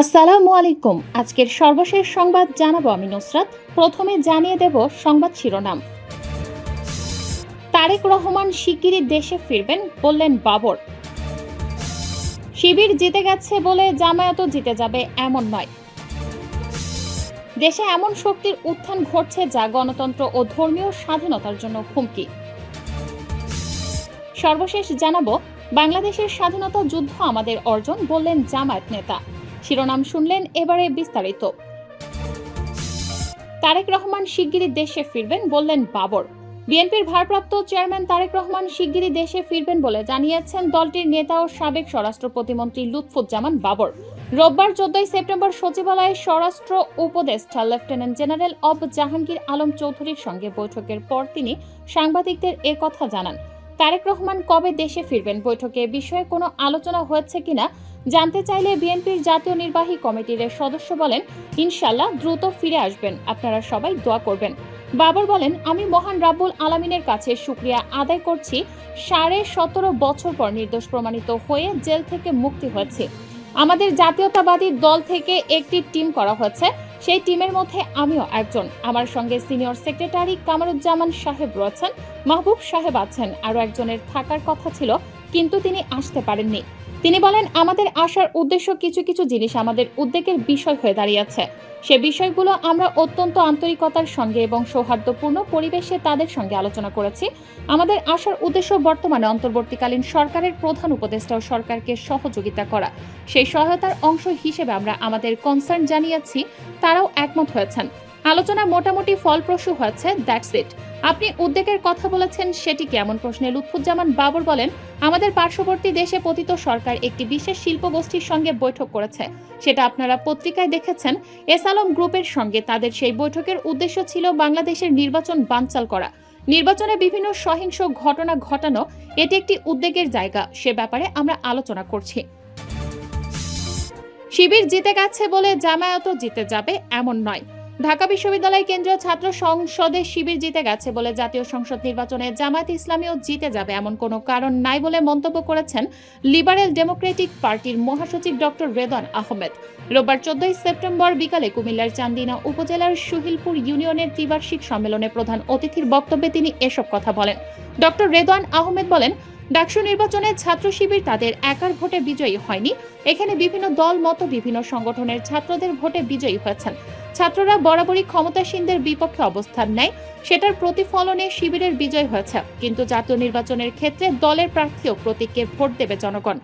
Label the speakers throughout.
Speaker 1: আসসালামু আলাইকুম আজকের সর্বশেষ সংবাদ জানাবো আমি নুসরাত প্রথমে জানিয়ে দেব সংবাদ শিরোনাম তারেক রহমান শিগগিরই দেশে ফিরবেন বললেন বাবর শিবির জিতে গেছে বলে জামায়াতও জিতে যাবে এমন নয় দেশে এমন শক্তির উত্থান ঘটছে যা গণতন্ত্র ও ধর্মীয় স্বাধীনতার জন্য হুমকি সর্বশেষ জানাবো বাংলাদেশের স্বাধীনতা যুদ্ধ আমাদের অর্জন বললেন জামায়াত নেতা শিরোনাম শুনলেন এবারে বিস্তারিত তারেক রহমান শিগগিরই দেশে ফিরবেন বললেন বাবর বিএনপির ভারপ্রাপ্ত চেয়ারম্যান তারেক রহমান শিগগিরই দেশে ফিরবেন বলে জানিয়েছেন দলটির নেতা ও সাবেক স্বরাষ্ট্র প্রতিমন্ত্রী লুৎফুজ্জামান বাবর রোববার চোদ্দই সেপ্টেম্বর সচিবালয়ে স্বরাষ্ট্র উপদেষ্টা lieutenant general of Jahangir Alam চৌধুরীর সঙ্গে বৈঠকের পর তিনি সাংবাদিকদের এ কথা জানান তারেক রহমান কবে দেশে ফিরবেন বৈঠকে বিষয়ে কোনো আলোচনা হয়েছে কিনা জানতে চাইলে বিএনপির জাতীয় নির্বাহী কমিটির সদস্য বলেন ইনশাল্লাহ দ্রুত ফিরে আসবেন আপনারা সবাই দোয়া করবেন বাবর বলেন আমি মহান রাব্বুল আলামিনের কাছে শুক্রিয়া আদায় করছি সাড়ে সতেরো বছর পর নির্দোষ প্রমাণিত হয়ে জেল থেকে মুক্তি হয়েছে আমাদের জাতীয়তাবাদী দল থেকে একটি টিম করা হয়েছে সেই টিমের মধ্যে আমিও একজন আমার সঙ্গে সিনিয়র সেক্রেটারি কামরুজ্জামান সাহেব রয়েছেন মাহবুব সাহেব আছেন আরও একজনের থাকার কথা ছিল কিন্তু তিনি আসতে পারেননি তিনি বলেন আমাদের আসার উদ্দেশ্য কিছু কিছু জিনিস আমাদের উদ্বেগের বিষয় হয়ে দাঁড়িয়েছে সে বিষয়গুলো আমরা অত্যন্ত আন্তরিকতার সঙ্গে এবং সৌহার্দ্যপূর্ণ পরিবেশে তাদের সঙ্গে আলোচনা করেছি আমাদের আসার উদ্দেশ্য বর্তমানে অন্তর্বর্তীকালীন সরকারের প্রধান উপদেষ্টা ও সরকারকে সহযোগিতা করা সেই সহায়তার অংশ হিসেবে আমরা আমাদের কনসার্ন জানিয়েছি তারাও একমত হয়েছেন আলোচনা মোটামুটি ফলপ্রসূ হয়েছে দ্যাটস ইট আপনি উদ্বেগের কথা বলেছেন সেটি কেমন প্রশ্নে লুৎফুজ্জামান বাবর বলেন আমাদের পার্শ্ববর্তী দেশে পতিত সরকার একটি বিশেষ শিল্প গোষ্ঠীর সঙ্গে বৈঠক করেছে সেটা আপনারা পত্রিকায় দেখেছেন এস আলম গ্রুপের সঙ্গে তাদের সেই বৈঠকের উদ্দেশ্য ছিল বাংলাদেশের নির্বাচন বানচাল করা নির্বাচনে বিভিন্ন সহিংস ঘটনা ঘটানো এটি একটি উদ্বেগের জায়গা সে ব্যাপারে আমরা আলোচনা করছি শিবির জিতে গেছে বলে জামায়াতও জিতে যাবে এমন নয় ঢাকা বিশ্ববিদ্যালয় কেন্দ্রীয় ছাত্র সংসদে শিবির জিতে গেছে বলে জাতীয় সংসদ নির্বাচনে জামায়াত ইসলামীও জিতে যাবে এমন কোনো কারণ নাই বলে মন্তব্য করেছেন লিবারেল ডেমোক্রেটিক পার্টির মহাসচিব ডক্টর রেদন আহমেদ রোববার চোদ্দই সেপ্টেম্বর বিকালে কুমিল্লার চান্দিনা উপজেলার সুহিলপুর ইউনিয়নের ত্রিবার্ষিক সম্মেলনে প্রধান অতিথির বক্তব্যে তিনি এসব কথা বলেন ডক্টর রেদওয়ান আহমেদ বলেন ডাকসু নির্বাচনে ছাত্র শিবির তাদের একার ভোটে বিজয়ী হয়নি এখানে বিভিন্ন দল মতো বিভিন্ন সংগঠনের ছাত্রদের ভোটে বিজয়ী হয়েছেন ছাত্ররা বরাবরই ক্ষমতাসীনদের বিপক্ষে অবস্থান নেয় সেটার প্রতিফলনে শিবিরের বিজয় হয়েছে কিন্তু জাতীয় নির্বাচনের ক্ষেত্রে দলের প্রার্থী ও প্রতীককে ভোট দেবে জনগণ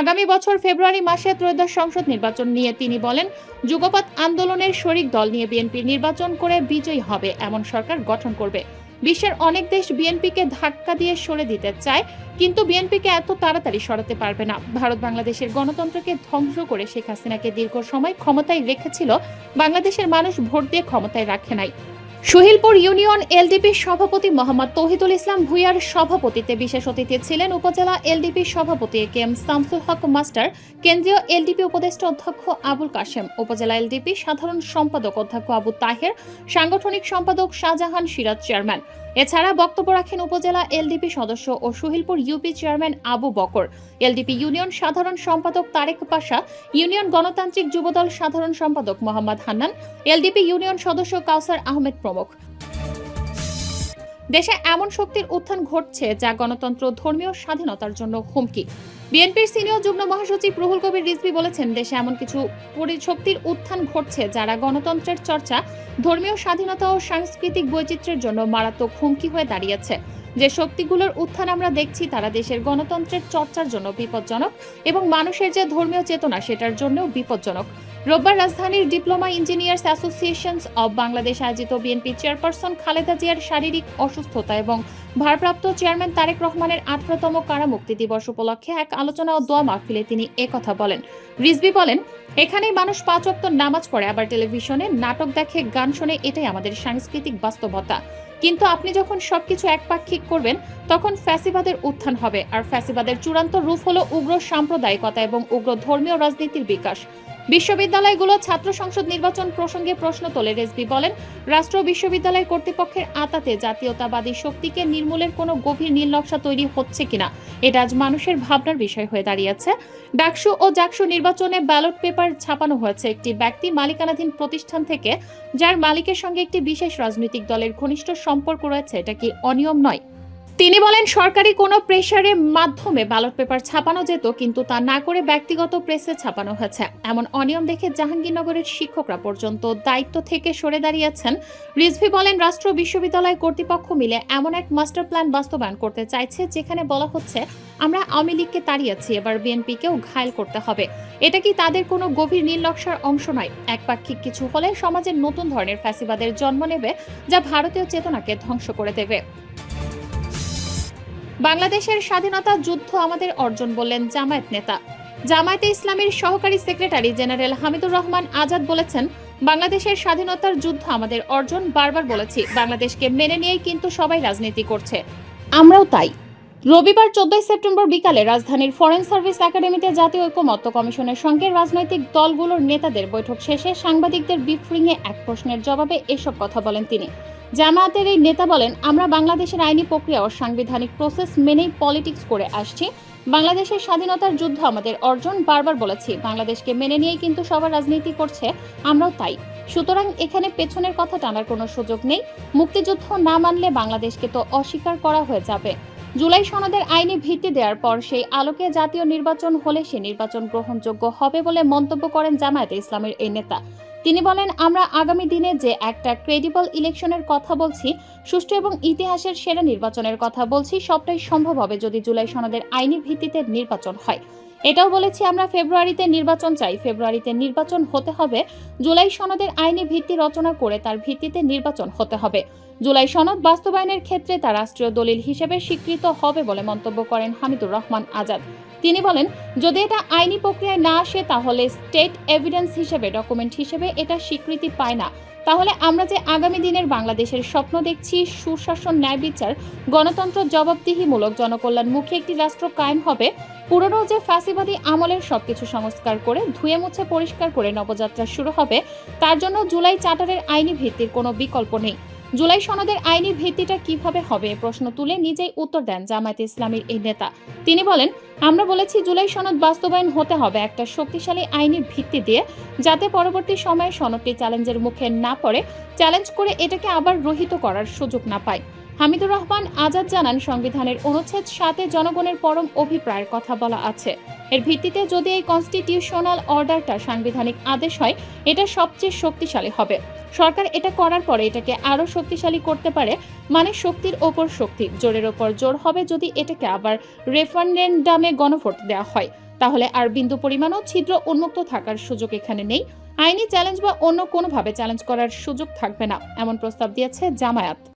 Speaker 1: আগামী বছর ফেব্রুয়ারি মাসে ত্রয়োদশ সংসদ নির্বাচন নিয়ে তিনি বলেন যুগপাত আন্দোলনের শরিক দল নিয়ে বিএনপি নির্বাচন করে বিজয়ী হবে এমন সরকার গঠন করবে বিশ্বের অনেক দেশ বিএনপিকে ধাক্কা দিয়ে সরে দিতে চায় কিন্তু বিএনপিকে এত তাড়াতাড়ি সরাতে পারবে না ভারত বাংলাদেশের গণতন্ত্রকে ধ্বংস করে শেখ হাসিনাকে দীর্ঘ সময় ক্ষমতায় রেখেছিল বাংলাদেশের মানুষ ভোট দিয়ে ক্ষমতায় রাখে নাই সুহিলপুর ইউনিয়ন এলডিপির সভাপতি মোহাম্মদ তহিদুল ইসলাম ভুইয়ার সভাপতিতে বিশেষ অতিথি ছিলেন উপজেলা এলডিপির সভাপতি K M Shamsul Haque master কেন্দ্রীয় এলডিপি উপদেষ্টা অধ্যক্ষ আবুল কাশেম উপজেলা এলডিপি সাধারণ সম্পাদক অধ্যক্ষ আবু তাহের সাংগঠনিক সম্পাদক শাহজাহান সিরাজ চেয়ারম্যান এছাড়া বক্তব্য রাখেন উপজেলা এলডিপি সদস্য ও Suhilpur UP chairman Abu Bakar LDP union সাধারণ সম্পাদক তারেক পাশা ইউনিয়ন গণতান্ত্রিক যুবদল সাধারণ সম্পাদক মোহাম্মদ হান্নান এলডিপি ইউনিয়ন সদস্য কাউসার আহমেদ প্রমুখ দেশে এমন শক্তির উত্থান ঘটছে যা গণতন্ত্র ধর্মীয় স্বাধীনতার জন্য হুমকি বিএনপির সিনিয়র যুগ্ম মহাসচিব রুহুল কবির রিজভি বলেছেন দেশে এমন কিছু শক্তির উত্থান ঘটছে যারা গণতন্ত্রের চর্চা ধর্মীয় স্বাধীনতা ও সাংস্কৃতিক বৈচিত্র্যের জন্য মারাত্মক হুমকি হয়ে দাঁড়িয়েছে যে শক্তিগুলোর উত্থান আমরা দেখছি তারা দেশের গণতন্ত্রের চর্চার জন্য বিপজ্জনক এবং মানুষের যে ধর্মীয় চেতনা সেটার জন্যও বিপজ্জনক রোববার রাজধানীর diploma engineers associations of Bangladesh আয়োজিত বিএনপি চেয়ারপারসন খালেদা জিয়ার শারীরিক অসুস্থতা এবং ভারপ্রাপ্ত চেয়ারম্যান তারেক রহমানের আঠারোতম কারামুক্তি দিবস উপলক্ষে এক আলোচনা ও দোয়া মাহফিলে তিনি একথা বলেন রিজবি বলেন এখানেই মানুষ পাঁচ অপ্ত নামাজ পড়ে আবার টেলিভিশনে নাটক দেখে গান শোনে এটাই আমাদের সাংস্কৃতিক বাস্তবতা কিন্তু আপনি যখন সবকিছু একপাক্ষিক করবেন তখন ফ্যাসিবাদের উত্থান হবে আর ফ্যাসিবাদের চূড়ান্ত রূপ হলো উগ্র সাম্প্রদায়িকতা এবং উগ্র ধর্মীয় রাজনীতির বিকাশ বিশ্ববিদ্যালয়গুলো ছাত্র সংসদ নির্বাচন প্রসঙ্গে প্রশ্ন তোলে রেজবি বলেন রাষ্ট্র বিশ্ববিদ্যালয় কর্তৃপক্ষের আতাতে জাতীয়তাবাদী শক্তিকে নির্মূলের কোনো গভীর নকশা তৈরি হচ্ছে কিনা এটা আজ মানুষের ভাবনার বিষয় হয়ে দাঁড়িয়েছে ডাকসু ও জাকসু নির্বাচনে ব্যালট পেপার ছাপানো হয়েছে একটি ব্যক্তি মালিকানাধীন প্রতিষ্ঠান থেকে যার মালিকের সঙ্গে একটি বিশেষ রাজনৈতিক দলের ঘনিষ্ঠ সম্পর্ক রয়েছে এটা কি অনিয়ম নয় তিনি বলেন সরকারি কোনো প্রেশারের মাধ্যমে ব্যালট পেপার ছাপানো যেত কিন্তু তা না করে ব্যক্তিগত প্রেসে ছাপানো হয়েছে এমন অনিয়ম দেখে জাহাঙ্গীরনগরের শিক্ষকরা পর্যন্ত দায়িত্ব থেকে সরে দাঁড়িয়েছেন রিজভি বলেন রাষ্ট্র বিশ্ববিদ্যালয় কর্তৃপক্ষ মিলে এমন এক মাস্টার প্ল্যান বাস্তবায়ন করতে চাইছে যেখানে বলা হচ্ছে আমরা আওয়ামী লীগকে তাড়িয়েছি এবার বিএনপিকেও ঘায়ল করতে হবে এটা কি তাদের কোনো গভীর নীলনকশার অংশ নয় একপাক্ষিক কিছু হলে সমাজের নতুন ধরনের ফ্যাসিবাদের জন্ম নেবে যা ভারতীয় চেতনাকে ধ্বংস করে দেবে বাংলাদেশের স্বাধীনতা যুদ্ধ আমাদের অর্জন বললেন জামায়াত নেতা জামায়াতে ইসলামের সহকারী সেক্রেটারি জেনারেল হামিদুর রহমান আজাদ বলেছেন বাংলাদেশের স্বাধীনতার যুদ্ধ আমাদের অর্জন বারবার বলেছি বাংলাদেশকে মেনে নিয়েই কিন্তু সবাই রাজনীতি করছে
Speaker 2: আমরাও তাই রবিবার চোদ্দই সেপ্টেম্বর বিকালে রাজধানীর ফরেন সার্ভিস একাডেমিতে জাতীয় ঐক্যমত্য কমিশনের সঙ্গে রাজনৈতিক দলগুলোর নেতাদের বৈঠক শেষে সাংবাদিকদের বিফ্রিংয়ে এক প্রশ্নের জবাবে এসব কথা বলেন তিনি জামায়াতের এই নেতা বলেন আমরা বাংলাদেশের আইনি প্রক্রিয়া ও সাংবিধানিক প্রসেস মেনেই পলিটিক্স করে আসছি বাংলাদেশের স্বাধীনতার যুদ্ধ আমাদের অর্জন বারবার বলেছি বাংলাদেশকে মেনে নিয়েই কিন্তু সবার রাজনীতি করছে আমরাও তাই সুতরাং এখানে পেছনের কথা টানার কোনো সুযোগ নেই মুক্তিযুদ্ধ না মানলে বাংলাদেশকে তো অস্বীকার করা হয়ে যাবে জুলাই সনদের আইনি ভিত্তি দেওয়ার পর সেই আলোকে জাতীয় নির্বাচন হলে সে নির্বাচন গ্রহণযোগ্য হবে বলে মন্তব্য করেন জামায়াতে ইসলামের এই নেতা তিনি বলেন আমরা আগামী দিনে যে একটা ক্রেডিবল ইলেকশনের কথা বলছি সুষ্ঠু এবং ইতিহাসের সেরা নির্বাচনের কথা বলছি সবটাই সম্ভব হবে যদি জুলাই সনদের আইনি ভিত্তিতে নির্বাচন হয় এটাও বলেছি আমরা ফেব্রুয়ারিতে নির্বাচন চাই ফেব্রুয়ারিতে নির্বাচন হতে হবে জুলাই সনদের আইনি ভিত্তি রচনা করে তার ভিত্তিতে নির্বাচন হতে হবে জুলাই সনদ বাস্তবায়নের ক্ষেত্রে তা রাষ্ট্রীয় দলিল হিসেবে স্বীকৃত হবে বলে মন্তব্য করেন হামিদুর রহমান আজাদ তিনি বলেন যদি এটা আইনি প্রক্রিয়ায় না আসে তাহলে স্টেট এভিডেন্স হিসেবে ডকুমেন্ট হিসেবে এটা স্বীকৃতি পায় না তাহলে আমরা যে আগামী দিনের বাংলাদেশের স্বপ্ন দেখছি সুশাসন ন্যায় বিচার গণতন্ত্র জবাবদিহিমূলক জনকল্যাণমুখী একটি রাষ্ট্র কায়েম হবে পুরনো যে ফাঁসিবাদী আমলের সবকিছু সংস্কার করে ধুয়ে মুছে পরিষ্কার করে নবযাত্রা শুরু হবে তার জন্য জুলাই চার্টারের আইনি ভিত্তির কোনো বিকল্প নেই জুলাই সনদের আইনি ভিত্তিটা কিভাবে হবে প্রশ্ন তুলে নিজেই উত্তর দেন জামায়াত ইসলামীর এই নেতা তিনি বলেন আমরা বলেছি জুলাই সনদ বাস্তবায়ন হতে হবে একটা শক্তিশালী আইনি ভিত্তি দিয়ে যাতে পরবর্তী সময়ে সনদটি চ্যালেঞ্জের মুখে না পড়ে চ্যালেঞ্জ করে এটাকে আবার রহিত করার সুযোগ না পায় হামিদুর রহমান আজাদ জানান সংবিধানের অনুচ্ছেদ সাথে জনগণের পরম অভিপ্রায়ের কথা বলা আছে এর ভিত্তিতে যদি এই কনস্টিটিউশনাল অর্ডারটা সাংবিধানিক আদেশ হয় এটা সবচেয়ে শক্তিশালী হবে সরকার এটা করার পরে এটাকে আরও শক্তিশালী করতে পারে মানে শক্তির ওপর শক্তি জোরের ওপর জোর হবে যদি এটাকে আবার রেফারেন্ডামে গণভোট দেওয়া হয় তাহলে আর বিন্দু পরিমাণও ছিদ্র উন্মুক্ত থাকার সুযোগ এখানে নেই আইনি চ্যালেঞ্জ বা অন্য কোনোভাবে চ্যালেঞ্জ করার সুযোগ থাকবে না এমন প্রস্তাব দিয়েছে জামায়াত